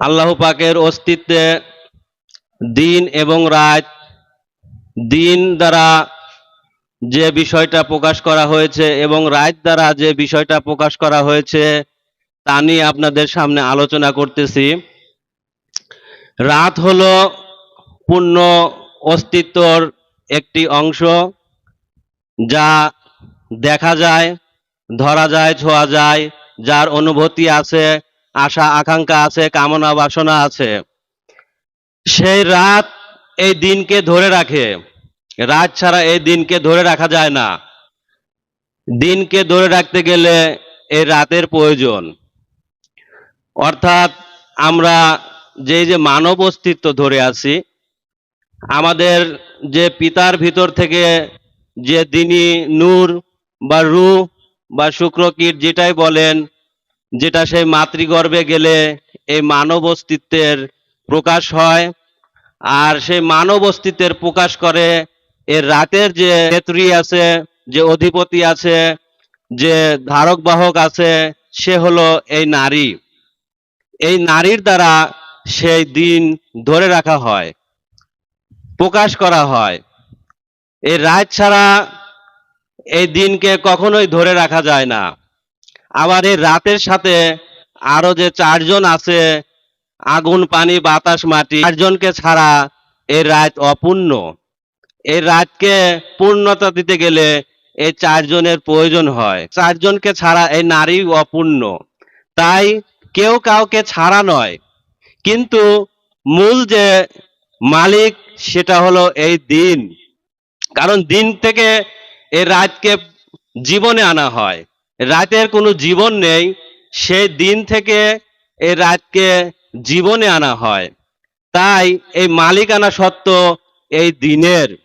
আল্লাহ পাকের অস্তিত্বে দিন এবং রাত, দিন দ্বারা যে বিষয়টা প্রকাশ করা হয়েছে এবং রাত দ্বারা যে বিষয়টা প্রকাশ করা হয়েছে, তা নিয়ে আপনাদের সামনে আলোচনা করতেছি। রাত হলো পূর্ণ অস্তিত্বর একটি অংশ যা দেখা যায়, ধরা যায়, ছোঁয়া যায়, যার অনুভূতি আছে আশা, আকাঙ্ক্ষা আছে, কামনা, বাসনা আছে। সেই রাত এই দিনকে ধরে রাখে। রাত ছাড়া এই দিনকে ধরে রাখা যায় না। দিনকে ধরে রাখতে গেলে এই রাতের প্রয়োজন। অর্থাৎ আমরা যে যে মানব অস্তিত্ব ধরে আছি, আমাদের যে পিতার ভিতর থেকে যে দিনী নূর বা রু বা শুক্রকীট যেটাই বলেন যেটা সেই মাতৃগর্ভে গেলে এই মানব অস্তিত্বের প্রকাশ হয়, আর সেই মানব অস্তিত্বের প্রকাশ করে এর রাতের যে নেত্রী আছে, যে অধিপতি আছে, যে ধারক বাহক আছে, সে হলো এই নারী। এই নারীর দ্বারা সেই দিন ধরে রাখা হয়, প্রকাশ করা হয়। এই রাত ছাড়া এই দিনকে কখনোই ধরে রাখা যায় না। আবার এই রাতের সাথে আরও যে চারজন আছে, আগুন, পানি, বাতাস, মাটি, চারজনকে ছাড়া এই রাত অপূর্ণ। এই রাতকে পূর্ণতা দিতে গেলে এই চারজনের প্রয়োজন হয়। চারজনকে ছাড়া এই নারী অপূর্ণ। তাই কেউ কাউকে ছাড়া নয়। কিন্তু মূল যে মালিক, সেটা হলো এই দিন। কারণ দিন থেকে এই রাতকে জীবনে আনা হয়। রাতের কোনো জীবন নেই সেই দিন থেকে এই রাতকে জীবনে আনা হয়। তাই এই মালিকানা সত্য এই দিনের।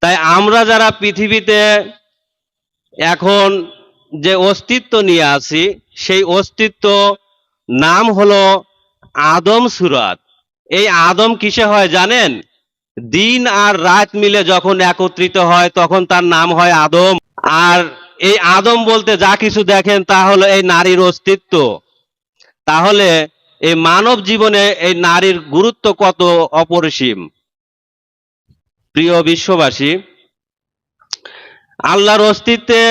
তাই আমরা যারা পৃথিবীতে এখন যে অস্তিত্ব নিয়ে আছি, সেই অস্তিত্ব নাম হলো আদম সুরাত। এই আদম কিসে হয় জানেন? দিন আর রাত মিলে যখন একত্রিত হয়, তখন তার নাম হয় আদম। আর এই আদম বলতে যা কিছু দেখেন তা হলো এই নারীর অস্তিত্ব। তাহলে এই মানব জীবনে এই নারীর গুরুত্ব কত অপরিসীম? প্রিয় বিশ্ববাসী, আল্লাহর অস্তিত্বে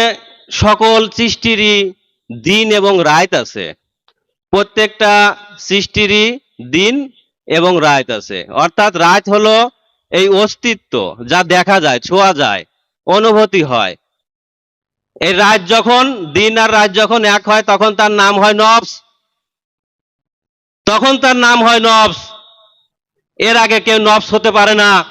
সকল সৃষ্টিরই দিন এবং রাত আছে। প্রত্যেকটা সৃষ্টিরই দিন এবং রাত আছে। অর্থাৎ রাত হলো এই অস্তিত্ব যা দেখা যায়, ছোঁয়া যায়, অনুভূতি হয়। এই রাত যখন, দিন আর রাত যখন এক হয়, তখন তার নাম হয় নবস। তখন তার নাম হয় নবস। এর আগে কেউ নবস হতে পারে না।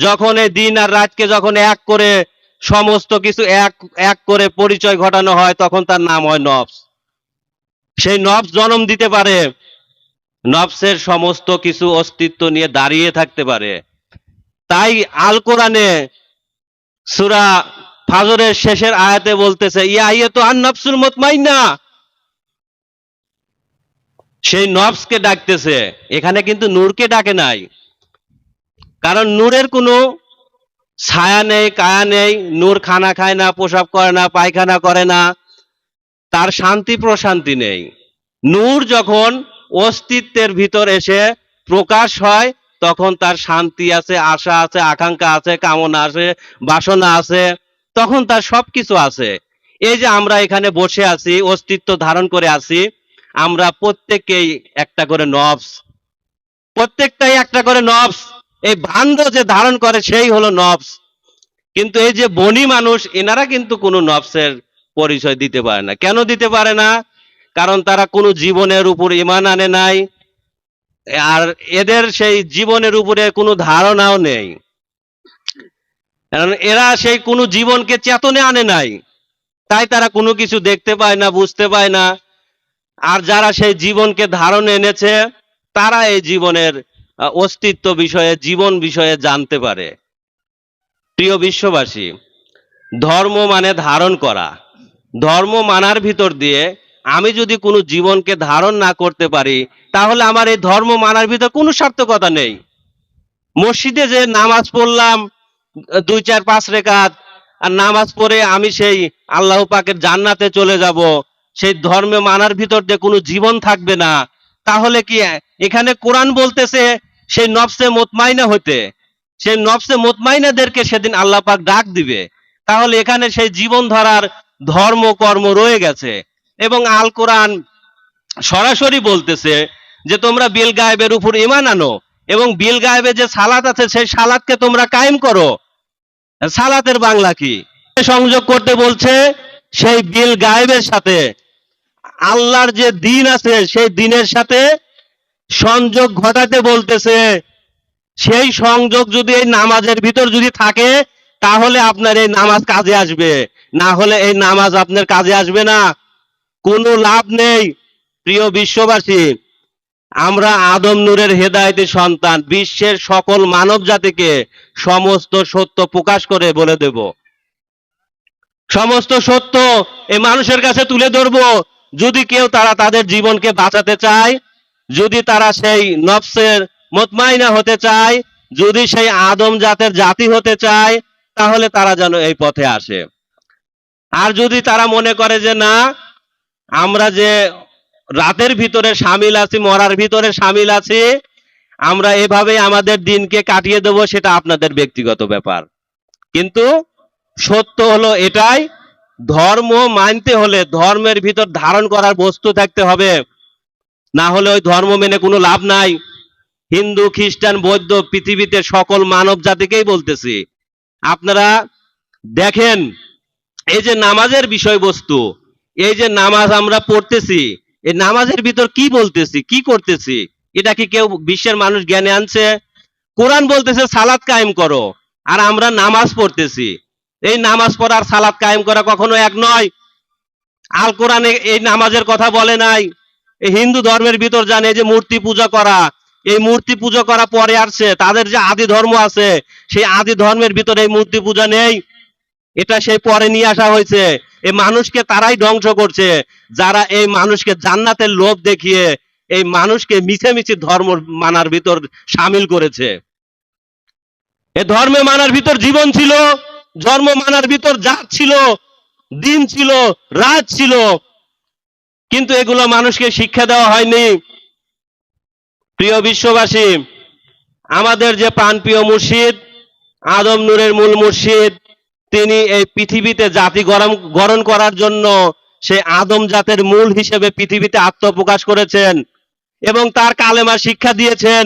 যখন এই দিন আর রাতকে যখন এক করে, সমস্ত কিছু এক এক করে পরিচয় ঘটানো হয়, তখন তার নাম হয় নবস। সেই নবস জন্ম দিতে পারে। নবসের সমস্ত কিছু অস্তিত্ব নিয়ে দাঁড়িয়ে থাকতে পারে। তাই আল কোরআনে সুরা ফাজরের শেষের আয়াতে বলতেছে, ইয়া তো আর নফসুল মতমাইনা সেই নফসকে ডাকতেছে। এখানে কিন্তু নূরকে ডাকে নাই। কারণ নূরের কোনো ছায়া নেই, কায়া নেই। নূর খানা খায় না পোশাক করে না, পায়খানা করে না। তার শান্তি প্রশান্তি নেই। নূর যখন অস্তিত্বের ভিতর এসে প্রকাশ হয়, তখন তার শান্তি আছে, আশা আছে, আকাঙ্ক্ষা আছে, কামনা আছে, বাসনা আছে। তখন তার সবকিছু আছে। এই যে আমরা এখানে বসে আছি, অস্তিত্ব ধারণ করে আছি, আমরা প্রত্যেকেই একটা করে নবস। প্রত্যেকটাই একটা করে নবস। এই ভান্ড যে ধারণ করে সেই হলো নবস। কিন্তু এই যে বনি মানুষ, এনারা কিন্তু কোনো নবসের পরিচয় দিতে পারে না। কেন দিতে পারে না? কারণ তারা কোনো জীবনের উপর ইমান আনে নাই। আর এদের সেই জীবনের উপরে কোনো ধারণাও নেই। কারণ এরা সেই কোনো জীবনকে চেতনে আনে নাই। তাই তারা কোনো কিছু দেখতে পায় না, বুঝতে পায় না। আর যারা সেই জীবনকে ধারণ এনেছে, তারা এই জীবনের অস্তিত্ব বিষয়ে, জীবন বিষয়ে জানতে পারে। প্রিয় বিশ্ববাসী, ধর্ম মানে ধারণ করা। ধর্ম মানার ভিতর দিয়ে আমি যদি কোনো জীবনকে ধারণ না করতে পারি, তাহলে আমার এই ধর্ম মানার ভিতর কোনো সার্থকতা নেই। মসজিদে যে নামাজ পড়লাম দুই চার পাঁচ রেখাত আর নামাজ পড়ে আমি সেই আল্লাহ পাকের জান্নাতে চলে যাব। সেই ধর্মে মানার ভিতর দিয়ে কোনো জীবন থাকবে না। তাহলে কি এখানে কোরআন বলতেছে, সেই নফসে মোতমাইনা হতে সেই নফসে মোতমাইনাদেরকে সেদিন আল্লাহ পাক ডাক দিবে। তাহলে এখানে সেই জীবন ধরার ধর্ম, কর্ম রয়ে গেছে। এবং আল কোরআন সরাসরি বলতেছে যে, তোমরা বিল গায়েবের উপর ইমান আনো এবং বিল গায়েবে যে সালাত আছে, সেই সালাতকে তোমরা কায়েম করো। সালাতের বাংলা কি? সংযোগ করতে বলছে সেই বিল গায়েবের সাথে। আল্লাহর যে দিন আছে, সেই দিনের সাথে সংযোগ ঘটাতে বলতেছে। সেই সংযোগ যদি এই নামাজের ভিতর যদি থাকে, তাহলে আপনার এই নামাজ কাজে আসবে। না হলে এই নামাজ আপনার কাজে আসবে না। কোনো লাভ নেই, প্রিয় বিশ্ববাসী। আমরা আদম নূরের হেদায়েতের সন্তান, বিশ্বের সকল মানব জাতিকে সমস্ত সত্য প্রকাশ করে বলে দেব। সমস্ত সত্য এই মানুষের কাছে তুলে ধরবো। যদি কেউ তারা তাদের জীবনকে বাঁচাতে চায়, যদি তারা সেই নফসের মতমাইনা হতে চায়, যদি সেই আদম জাতের জাতি হতে চায়, তাহলে তারা যেন এই পথে আসে। আর যদি তারা মনে করে যে না, আমরা যে রাতের ভিতরে সামিল আছি, মরার ভিতরে সামিল আছি। আমরা এভাবেই আমাদের দিনকে কাটিয়ে দেব, সেটা আপনাদের ব্যক্তিগত ব্যাপার। কিন্তু সত্য হলো এটাই, ধর্ম মানতে হলে ধর্মের ভিতর ধারণ করার বস্তু থাকতে হবে। না হলে ওই ধর্ম মেনে কোনো লাভ নাই। হিন্দু, খ্রিস্টান, বৌদ্ধ, পৃথিবীতে সকল মানব জাতিকেই বলতেছি। আপনারা দেখেন, এই যে নামাজের বিষয়বস্তু, এই যে নামাজ আমরা পড়তেছি এই নামাজের ভিতর কি বলতেছি? কি করতেছি? এটা কি কেউ বিশ্বের মানুষ জ্ঞানে আনছে? কোরআন বলতেছে, সালাত কায়েম করো। আর আমরা নামাজ পড়তেছি। এই নামাজ পড়ার সালাত কায়েম করা কখনো এক নয়। আল কোরআনে এই নামাজের কথা বলে নাই। এই হিন্দু ধর্মের ভিতর জানে যে মূর্তি পূজা করা, এই মূর্তি পূজা করা পরে আসছে। তাদের যে আদি ধর্ম আছে, সেই আদি ধর্মের ভিতরে এই মূর্তি পূজা নেই। এটা সেই পরে নিয়ে আসা হয়েছে। এই মানুষকে তারাই ধ্বংস করছে। যারা এই মানুষকে জান্নাতের লোভ দেখিয়ে এই মানুষকে মিছে মিছে ধর্ম মানার ভিতর সামিল করেছে। এ ধর্মে মানার ভিতর জীবন ছিল, ধর্ম মানার ভিতর জাত ছিল, দিন ছিল, রাত ছিল। কিন্তু এগুলো মানুষকে শিক্ষা দেওয়া হয়নি। প্রিয় বিশ্ববাসী, আমাদের যে প্রাণপ্রিয় মুর্শিদ, আদম নূরের মূল মুর্শিদ তিনি এই পৃথিবীতে জাতি গরম, গরণ করার জন্য সে আদম জাতের মূল হিসেবে পৃথিবীতে আত্মপ্রকাশ করেছেন এবং তার কালেমা শিক্ষা দিয়েছেন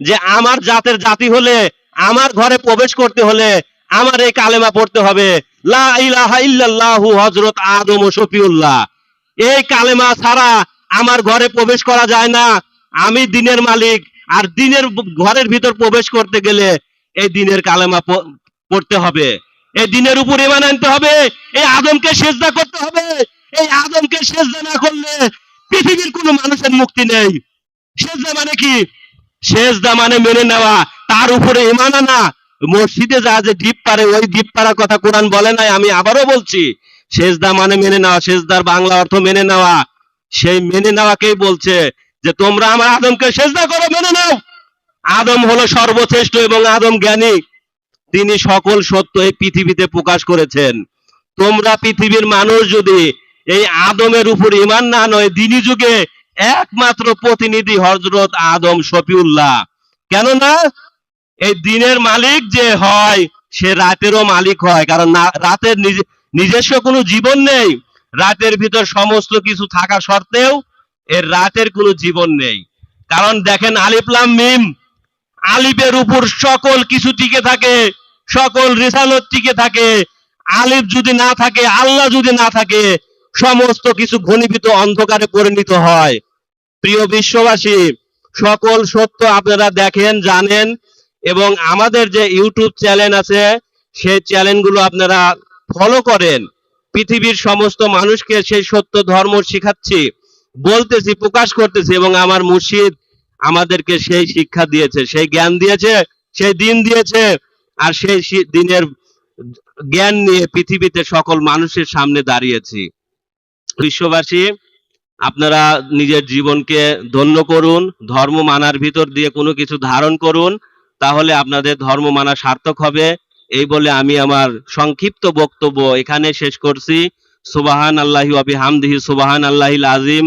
যে আমার জাতের জাতি হলে, আমার ঘরে প্রবেশ করতে হলে আমার এই কালেমা পড়তে হবে। হযরত আদম ও শফিউল্লাহ। এই কালেমা ছাড়া আমার ঘরে প্রবেশ করা যায় না। আমি দিনের মালিক আর দিনের ঘরের ভিতর প্রবেশ করতে গেলে এই দিনের কালেমা পড়তে হবে। এই দিনের উপর ইমান আনতে হবে, এই আদমকে সেজদা করতে হবে, এই আদমকে সেজদা না করলে পৃথিবীর কোনো মানুষের মুক্তি নেই। সেজদা মানে কি? সেজদা মানে মেনে নেওয়া, তার উপরে ইমান আনা। মসজিদে যা যে ডিপ পারে, ওই ডিপ পাড়ার কথা কোরআন বলে নাই, আমি আবারও বলছি, সেজদা মানে মেনে নেওয়া, সেজদার বাংলা অর্থ মেনে নেওয়া। সেই মেনে নেওয়াকেই বলছে যে, তোমরা আমার আদমকে সেজদা করো, মেনে নাও। আদম হলো সর্বশ্রেষ্ঠ এবং আদম জ্ঞানী। তিনি সকল সত্য এই পৃথিবীতে প্রকাশ করেছেন। তোমরা পৃথিবীর মানুষ যদি এই আদমের উপর ইমান না নয়, দিনী যুগে একমাত্র প্রতিনিধি হজরত আদম শফিউল্লাহ। কেননা এই দিনের মালিক যে হয়, সে রাতেরও মালিক হয়, কারণ রাতের নিজে- নিজস্ব কোনো জীবন নেই। রাতের ভিতর সমস্ত কিছু থাকা সত্ত্বেও এর রাতের কোনো জীবন নেই। কারণ দেখেন আলিফলাম মিম আলিফের উপর সকল কিছু টিকে থাকে, সকল রিসালত টিকে থাকে। আলিফ যদি না থাকে, আল্লাহ যদি না থাকে, সমস্ত কিছু ঘনীভূত অন্ধকারে পরিণত হয়। প্রিয় বিশ্ববাসী, সকল সত্য আপনারা দেখেন, জানেন এবং আমাদের যে ইউটিউব চ্যানেল আছে, সেই চ্যানেলগুলো আপনারা ফলো করেন। পৃথিবীর সমস্ত মানুষকে সেই সত্য ধর্ম শিখাচ্ছি, বলতেছি, প্রকাশ করতেছি এবং আমার মুর্শিদ আমাদেরকে সেই শিক্ষা দিয়েছে, সেই জ্ঞান দিয়েছে, সেই দিন দিয়েছে, আর সেই দিনের জ্ঞান নিয়ে পৃথিবীতে সকল মানুষের সামনে দাঁড়িয়েছি। বিশ্ববাসী, আপনারা নিজের জীবনকে ধন্য করুন, ধর্ম মানার ভিতর দিয়ে কোনো কিছু ধারণ করুন, তাহলে আপনাদের ধর্ম মানা সার্থক হবে। এই বলে আমি আমার সংক্ষিপ্ত বক্তব্য এখানে শেষ করছি। সুবাহান আল্লাহি হামদিহি সুবাহান আল্লাহিল আজিম